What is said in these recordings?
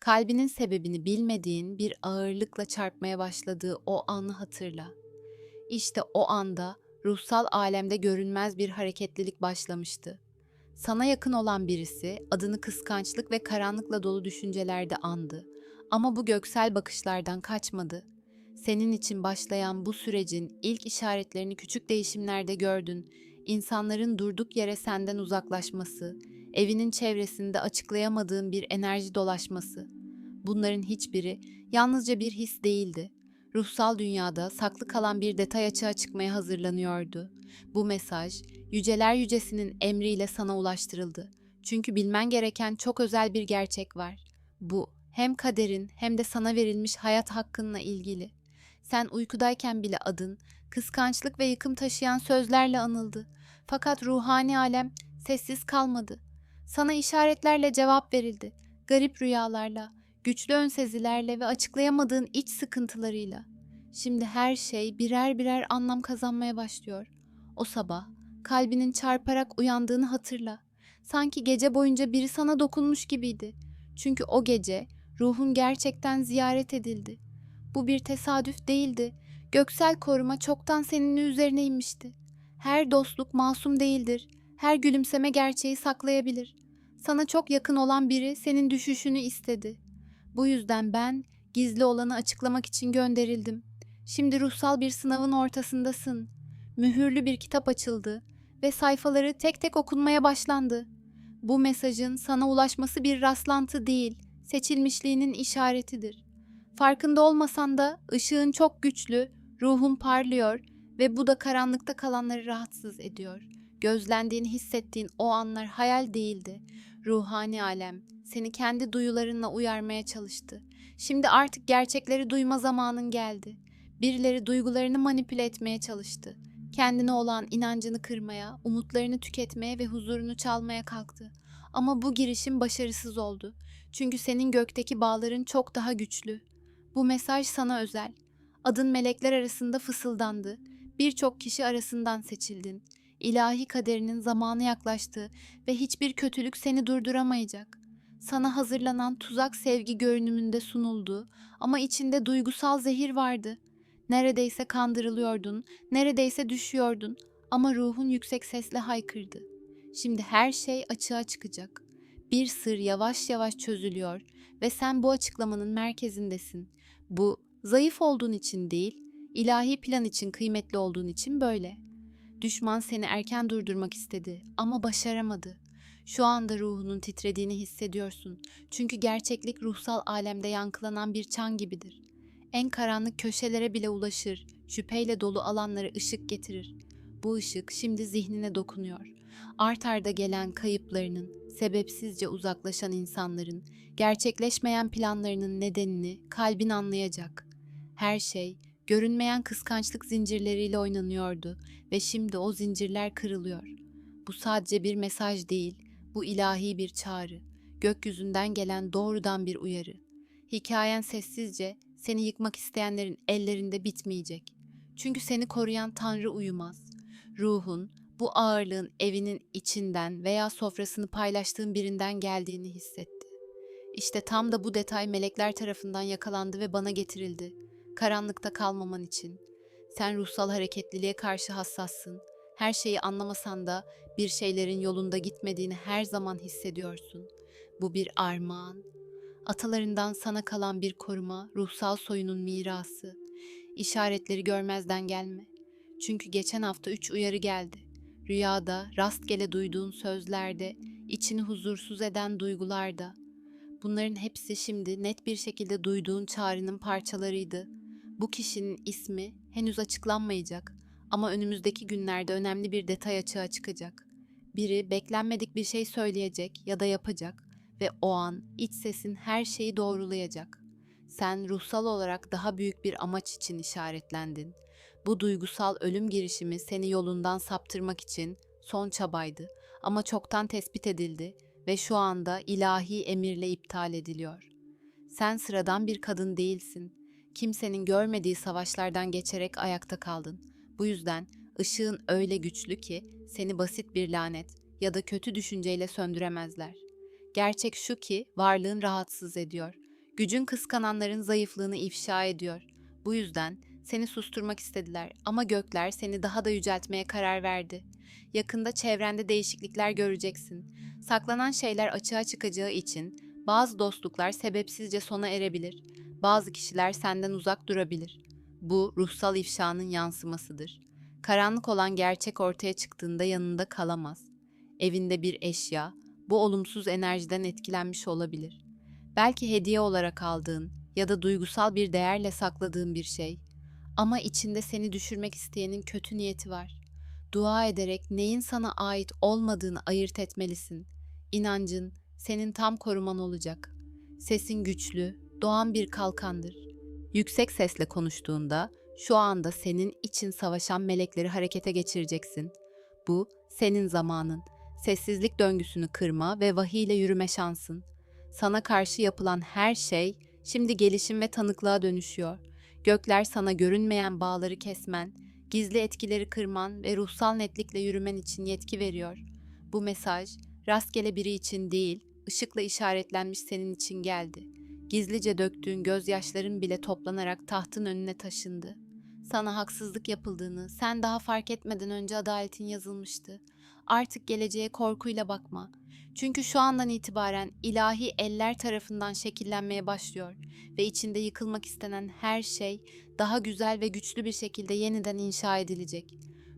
Kalbinin sebebini bilmediğin bir ağırlıkla çarpmaya başladığı o anı hatırla. İşte o anda ruhsal alemde görünmez bir hareketlilik başlamıştı. Sana yakın olan birisi adını kıskançlık ve karanlıkla dolu düşüncelerde andı. Ama bu göksel bakışlardan kaçmadı. Senin için başlayan bu sürecin ilk işaretlerini küçük değişimlerde gördün. İnsanların durduk yere senden uzaklaşması, evinin çevresinde açıklayamadığın bir enerji dolaşması. Bunların hiçbiri yalnızca bir his değildi. Ruhsal dünyada saklı kalan bir detay açığa çıkmaya hazırlanıyordu. Bu mesaj, yüceler yücesinin emriyle sana ulaştırıldı. Çünkü bilmen gereken çok özel bir gerçek var. Bu hem kaderin hem de sana verilmiş hayat hakkınla ilgili. Sen uykudayken bile adın, kıskançlık ve yıkım taşıyan sözlerle anıldı. Fakat ruhani alem sessiz kalmadı. Sana işaretlerle cevap verildi. Garip rüyalarla, güçlü önsezilerle ve açıklayamadığın iç sıkıntılarıyla. Şimdi her şey birer birer anlam kazanmaya başlıyor. O sabah kalbinin çarparak uyandığını hatırla. Sanki gece boyunca biri sana dokunmuş gibiydi. Çünkü o gece ruhun gerçekten ziyaret edildi. Bu bir tesadüf değildi. Göksel koruma çoktan senin üzerine inmişti. Her dostluk masum değildir. Her gülümseme gerçeği saklayabilir. Sana çok yakın olan biri senin düşüşünü istedi. Bu yüzden ben gizli olanı açıklamak için gönderildim. Şimdi ruhsal bir sınavın ortasındasın. Mühürlü bir kitap açıldı ve sayfaları tek tek okunmaya başlandı. Bu mesajın sana ulaşması bir rastlantı değil, seçilmişliğinin işaretidir. Farkında olmasan da ışığın çok güçlü, ruhun parlıyor ve bu da karanlıkta kalanları rahatsız ediyor. Gözlendiğini hissettiğin o anlar hayal değildi. Ruhani alem seni kendi duyularınla uyarmaya çalıştı. Şimdi artık gerçekleri duyma zamanın geldi. Birileri duygularını manipüle etmeye çalıştı. Kendine olan inancını kırmaya, umutlarını tüketmeye ve huzurunu çalmaya kalktı. Ama bu girişim başarısız oldu. Çünkü senin gökteki bağların çok daha güçlü. Bu mesaj sana özel. Adın melekler arasında fısıldandı. Birçok kişi arasından seçildin. İlahi kaderinin zamanı yaklaştı ve hiçbir kötülük seni durduramayacak. Sana hazırlanan tuzak sevgi görünümünde sunuldu ama içinde duygusal zehir vardı. Neredeyse kandırılıyordun, neredeyse düşüyordun ama ruhun yüksek sesle haykırdı. Şimdi her şey açığa çıkacak. Bir sır yavaş yavaş çözülüyor ve sen bu açıklamanın merkezindesin. Bu zayıf olduğun için değil, ilahi plan için kıymetli olduğun için böyle. Düşman seni erken durdurmak istedi ama başaramadı. Şu anda ruhunun titrediğini hissediyorsun. Çünkü gerçeklik ruhsal alemde yankılanan bir çan gibidir. En karanlık köşelere bile ulaşır, şüpheyle dolu alanlara ışık getirir. Bu ışık şimdi zihnine dokunuyor. Art arda gelen kayıplarının, sebepsizce uzaklaşan insanların, gerçekleşmeyen planlarının nedenini kalbin anlayacak. Her şey görünmeyen kıskançlık zincirleriyle oynanıyordu ve şimdi o zincirler kırılıyor. Bu sadece bir mesaj değil, bu ilahi bir çağrı, gökyüzünden gelen doğrudan bir uyarı. Hikayen sessizce seni yıkmak isteyenlerin ellerinde bitmeyecek. Çünkü seni koruyan Tanrı uyumaz. Ruhun bu ağırlığın evinin içinden veya sofrasını paylaştığın birinden geldiğini hissetti. İşte tam da bu detay melekler tarafından yakalandı ve bana getirildi. Karanlıkta kalmaman için. Sen ruhsal hareketliliğe karşı hassassın. Her şeyi anlamasan da bir şeylerin yolunda gitmediğini her zaman hissediyorsun. Bu bir armağan. Atalarından sana kalan bir koruma, ruhsal soyunun mirası. İşaretleri görmezden gelme. Çünkü geçen hafta üç uyarı geldi. Rüyada, rastgele duyduğun sözlerde, içini huzursuz eden duygularda. Bunların hepsi şimdi net bir şekilde duyduğun çağrının parçalarıydı. Bu kişinin ismi henüz açıklanmayacak ama önümüzdeki günlerde önemli bir detay açığa çıkacak. Biri beklenmedik bir şey söyleyecek ya da yapacak ve o an iç sesin her şeyi doğrulayacak. Sen ruhsal olarak daha büyük bir amaç için işaretlendin. Bu duygusal ölüm girişimi seni yolundan saptırmak için son çabaydı ama çoktan tespit edildi ve şu anda ilahi emirle iptal ediliyor. Sen sıradan bir kadın değilsin. Kimsenin görmediği savaşlardan geçerek ayakta kaldın. Bu yüzden ışığın öyle güçlü ki seni basit bir lanet ya da kötü düşünceyle söndüremezler. Gerçek şu ki varlığın rahatsız ediyor Gücün kıskananların zayıflığını ifşa ediyor. Bu yüzden seni susturmak istediler ama gökler seni daha da yüceltmeye karar verdi. Yakında çevrende değişiklikler göreceksin. Saklanan şeyler açığa çıkacağı için bazı dostluklar sebepsizce sona erebilir. Bazı kişiler senden uzak durabilir. Bu ruhsal ifşanın yansımasıdır. Karanlık olan gerçek ortaya çıktığında yanında kalamaz. Evinde bir eşya bu olumsuz enerjiden etkilenmiş olabilir. Belki hediye olarak aldığın ya da duygusal bir değerle sakladığın bir şey ama içinde seni düşürmek isteyenin kötü niyeti var. Dua ederek neyin sana ait olmadığını ayırt etmelisin. İnancın senin tam koruman olacak. Sesin güçlü, doğan bir kalkandır. Yüksek sesle konuştuğunda şu anda senin için savaşan melekleri harekete geçireceksin. Bu senin zamanın. Sessizlik döngüsünü kırma ve vahiyle yürüme şansın. Sana karşı yapılan her şey şimdi gelişim ve tanıklığa dönüşüyor. Gökler sana görünmeyen bağları kesmen, gizli etkileri kırman ve ruhsal netlikle yürümen için yetki veriyor. Bu mesaj rastgele biri için değil, ışıkla işaretlenmiş senin için geldi. Gizlice döktüğün gözyaşların bile toplanarak tahtın önüne taşındı. Sana haksızlık yapıldığını sen daha fark etmeden önce adaletin yazılmıştı. Artık geleceğe korkuyla bakma. Çünkü şu andan itibaren ilahi eller tarafından şekillenmeye başlıyor ve içinde yıkılmak istenen her şey daha güzel ve güçlü bir şekilde yeniden inşa edilecek.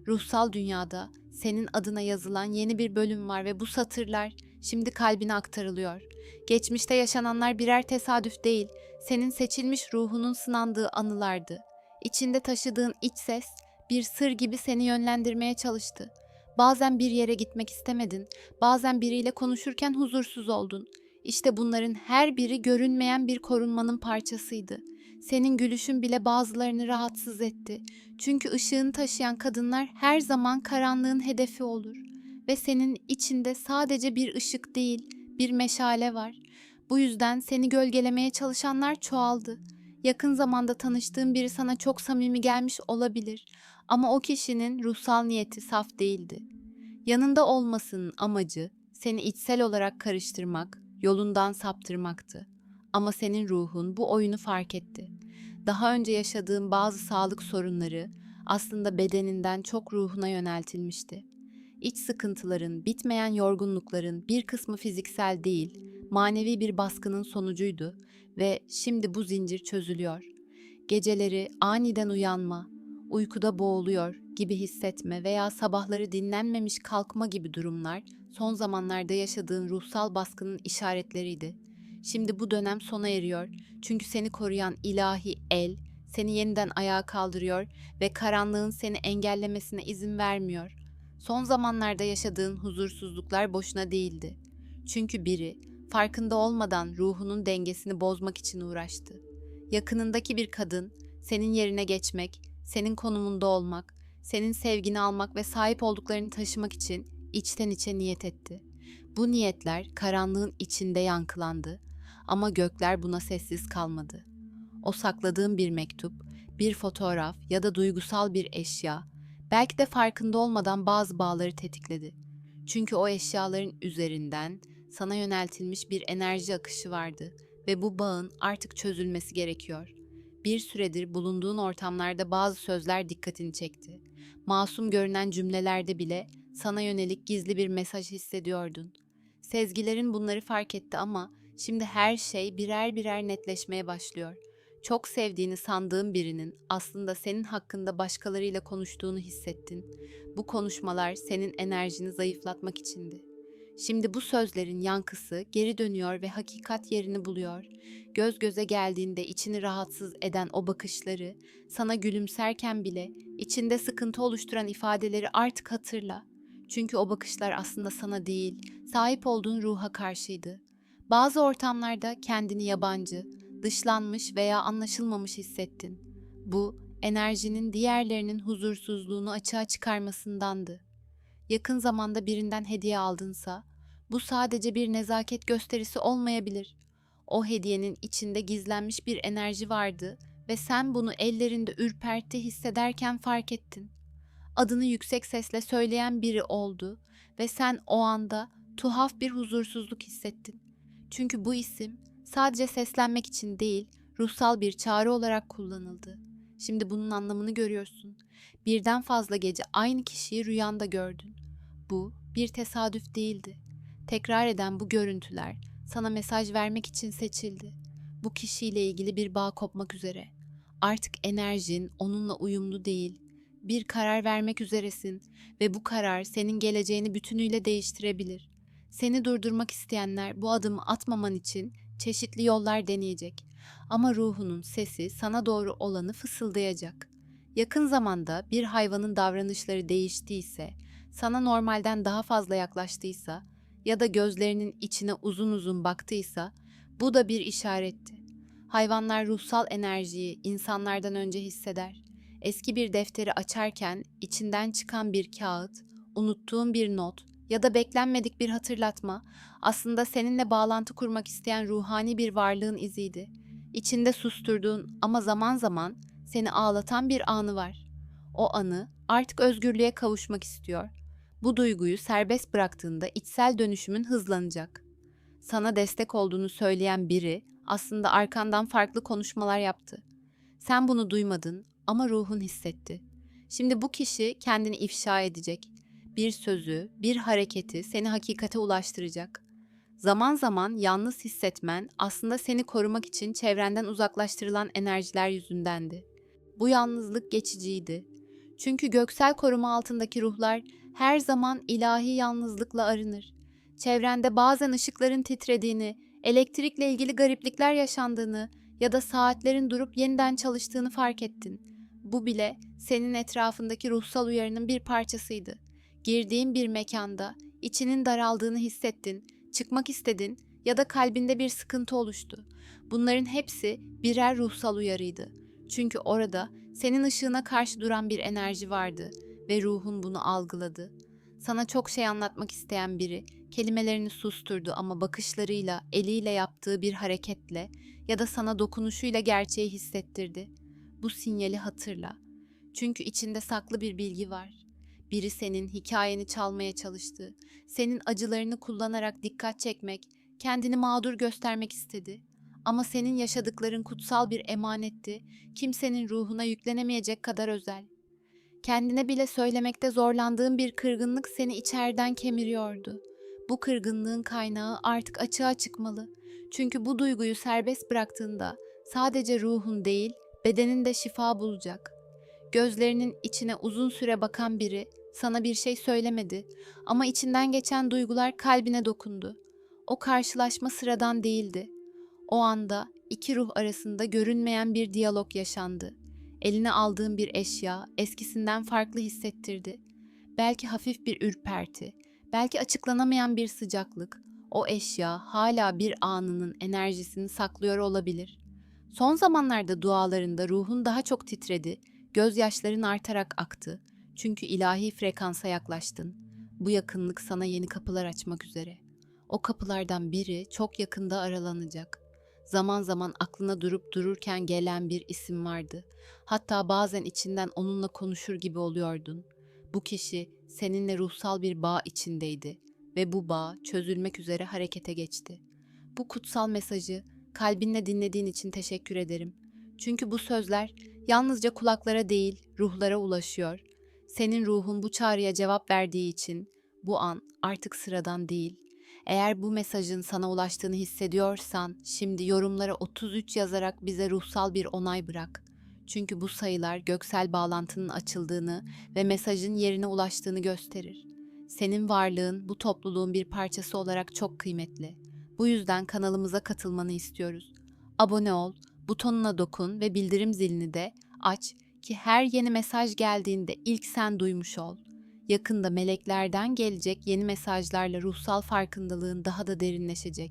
Ruhsal dünyada senin adına yazılan yeni bir bölüm var ve bu satırlar şimdi kalbine aktarılıyor. Geçmişte yaşananlar birer tesadüf değil, senin seçilmiş ruhunun sınandığı anılardı. İçinde taşıdığın iç ses bir sır gibi seni yönlendirmeye çalıştı. Bazen bir yere gitmek istemedin, bazen biriyle konuşurken huzursuz oldun. İşte bunların her biri görünmeyen bir korunmanın parçasıydı. Senin gülüşün bile bazılarını rahatsız etti. Çünkü ışığını taşıyan kadınlar her zaman karanlığın hedefi olur. Ve senin içinde sadece bir ışık değil, bir meşale var. Bu yüzden seni gölgelemeye çalışanlar çoğaldı. Yakın zamanda tanıştığın biri sana çok samimi gelmiş olabilir ama o kişinin ruhsal niyeti saf değildi. Yanında olmasının amacı seni içsel olarak karıştırmak, yolundan saptırmaktı. Ama senin ruhun bu oyunu fark etti. Daha önce yaşadığın bazı sağlık sorunları aslında bedeninden çok ruhuna yöneltilmişti. İç sıkıntıların, bitmeyen yorgunlukların bir kısmı fiziksel değil, manevi bir baskının sonucuydu ve şimdi bu zincir çözülüyor. Geceleri aniden uyanma, uykuda boğuluyor gibi hissetme veya sabahları dinlenmemiş kalkma gibi durumlar son zamanlarda yaşadığın ruhsal baskının işaretleriydi. Şimdi bu dönem sona eriyor çünkü seni koruyan ilahi el seni yeniden ayağa kaldırıyor ve karanlığın seni engellemesine izin vermiyor. Son zamanlarda yaşadığın huzursuzluklar boşuna değildi. Çünkü biri farkında olmadan ruhunun dengesini bozmak için uğraştı. Yakınındaki bir kadın senin yerine geçmek, senin konumunda olmak, senin sevgini almak ve sahip olduklarını taşımak için içten içe niyet etti. Bu niyetler karanlığın içinde yankılandı ama gökler buna sessiz kalmadı. O sakladığın bir mektup, bir fotoğraf ya da duygusal bir eşya belki de farkında olmadan bazı bağları tetikledi. Çünkü o eşyaların üzerinden sana yöneltilmiş bir enerji akışı vardı ve bu bağın artık çözülmesi gerekiyor. Bir süredir bulunduğun ortamlarda bazı sözler dikkatini çekti. Masum görünen cümlelerde bile sana yönelik gizli bir mesaj hissediyordun. Sezgilerin bunları fark etti ama şimdi her şey birer birer netleşmeye başlıyor. Çok sevdiğini sandığın birinin aslında senin hakkında başkalarıyla konuştuğunu hissettin. Bu konuşmalar senin enerjini zayıflatmak içindi. Şimdi bu sözlerin yankısı geri dönüyor ve hakikat yerini buluyor. Göz göze geldiğinde içini rahatsız eden o bakışları, sana gülümserken bile içinde sıkıntı oluşturan ifadeleri artık hatırla. Çünkü o bakışlar aslında sana değil, sahip olduğun ruha karşıydı. Bazı ortamlarda kendini yabancı, dışlanmış veya anlaşılmamış hissettin. Bu, enerjinin diğerlerinin huzursuzluğunu açığa çıkarmasındandı. Yakın zamanda birinden hediye aldınsa, bu sadece bir nezaket gösterisi olmayabilir. O hediyenin içinde gizlenmiş bir enerji vardı ve sen bunu ellerinde ürperti hissederken fark ettin. Adını yüksek sesle söyleyen biri oldu ve sen o anda tuhaf bir huzursuzluk hissettin. Çünkü bu isim sadece seslenmek için değil, ruhsal bir çağrı olarak kullanıldı. Şimdi bunun anlamını görüyorsun. Birden fazla gece aynı kişiyi rüyanda gördün. Bu bir tesadüf değildi. Tekrar eden bu görüntüler sana mesaj vermek için seçildi. Bu kişiyle ilgili bir bağ kopmak üzere. Artık enerjin onunla uyumlu değil. Bir karar vermek üzeresin ve bu karar senin geleceğini bütünüyle değiştirebilir. Seni durdurmak isteyenler bu adımı atmaman için çeşitli yollar deneyecek. Ama ruhunun sesi sana doğru olanı fısıldayacak. Yakın zamanda bir hayvanın davranışları değiştiyse, sana normalden daha fazla yaklaştıysa ya da gözlerinin içine uzun uzun baktıysa bu da bir işaretti. Hayvanlar ruhsal enerjiyi insanlardan önce hisseder. Eski bir defteri açarken içinden çıkan bir kağıt, unuttuğun bir not ya da beklenmedik bir hatırlatma aslında seninle bağlantı kurmak isteyen ruhani bir varlığın iziydi. İçinde susturduğun ama zaman zaman seni ağlatan bir anı var. O anı artık özgürlüğe kavuşmak istiyor. Bu duyguyu serbest bıraktığında içsel dönüşümün hızlanacak. Sana destek olduğunu söyleyen biri aslında arkandan farklı konuşmalar yaptı. Sen bunu duymadın ama ruhun hissetti. Şimdi bu kişi kendini ifşa edecek. Bir sözü, bir hareketi seni hakikate ulaştıracak. Zaman zaman yalnız hissetmen aslında seni korumak için çevrenden uzaklaştırılan enerjiler yüzündendi. Bu yalnızlık geçiciydi. Çünkü göksel koruma altındaki ruhlar her zaman ilahi yalnızlıkla arınır. Çevrende bazen ışıkların titrediğini, elektrikle ilgili gariplikler yaşandığını ya da saatlerin durup yeniden çalıştığını fark ettin. Bu bile senin etrafındaki ruhsal uyarının bir parçasıydı. Girdiğin bir mekanda içinin daraldığını hissettin, çıkmak istedin ya da kalbinde bir sıkıntı oluştu. Bunların hepsi birer ruhsal uyarıydı. Çünkü orada senin ışığına karşı duran bir enerji vardı ve ruhun bunu algıladı. Sana çok şey anlatmak isteyen biri kelimelerini susturdu ama bakışlarıyla, eliyle yaptığı bir hareketle ya da sana dokunuşuyla gerçeği hissettirdi. Bu sinyali hatırla. Çünkü içinde saklı bir bilgi var. Biri senin hikayeni çalmaya çalıştı. Senin acılarını kullanarak dikkat çekmek, kendini mağdur göstermek istedi. Ama senin yaşadıkların kutsal bir emanetti. Kimsenin ruhuna yüklenemeyecek kadar özel. Kendine bile söylemekte zorlandığın bir kırgınlık seni içeriden kemiriyordu. Bu kırgınlığın kaynağı artık açığa çıkmalı. Çünkü bu duyguyu serbest bıraktığında sadece ruhun değil, bedenin de şifa bulacak. Gözlerinin içine uzun süre bakan biri sana bir şey söylemedi ama içinden geçen duygular kalbine dokundu. O karşılaşma sıradan değildi. O anda iki ruh arasında görünmeyen bir diyalog yaşandı. Eline aldığın bir eşya eskisinden farklı hissettirdi. Belki hafif bir ürperti, belki açıklanamayan bir sıcaklık. O eşya hala bir anının enerjisini saklıyor olabilir. Son zamanlarda dualarında ruhun daha çok titredi, gözyaşların artarak aktı. Çünkü ilahi frekansa yaklaştın. Bu yakınlık sana yeni kapılar açmak üzere. O kapılardan biri çok yakında aralanacak. Zaman zaman aklına durup dururken gelen bir isim vardı. Hatta bazen içinden onunla konuşur gibi oluyordun. Bu kişi seninle ruhsal bir bağ içindeydi ve bu bağ çözülmek üzere harekete geçti. Bu kutsal mesajı kalbinle dinlediğin için teşekkür ederim. Çünkü bu sözler yalnızca kulaklara değil, ruhlara ulaşıyor. Senin ruhun bu çağrıya cevap verdiği için bu an artık sıradan değil, eğer bu mesajın sana ulaştığını hissediyorsan, şimdi yorumlara 33 yazarak bize ruhsal bir onay bırak. Çünkü bu sayılar göksel bağlantının açıldığını ve mesajın yerine ulaştığını gösterir. Senin varlığın bu topluluğun bir parçası olarak çok kıymetli. Bu yüzden kanalımıza katılmanı istiyoruz. Abone ol, butonuna dokun ve bildirim zilini de aç ki her yeni mesaj geldiğinde ilk sen duymuş ol. Yakında meleklerden gelecek yeni mesajlarla ruhsal farkındalığın daha da derinleşecek.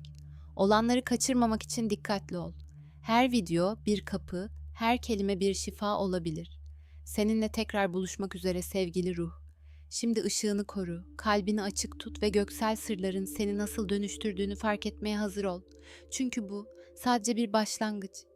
Olanları kaçırmamak için dikkatli ol. Her video bir kapı, her kelime bir şifa olabilir. Seninle tekrar buluşmak üzere sevgili ruh. Şimdi ışığını koru, kalbini açık tut ve göksel sırların seni nasıl dönüştürdüğünü fark etmeye hazır ol. Çünkü bu sadece bir başlangıç.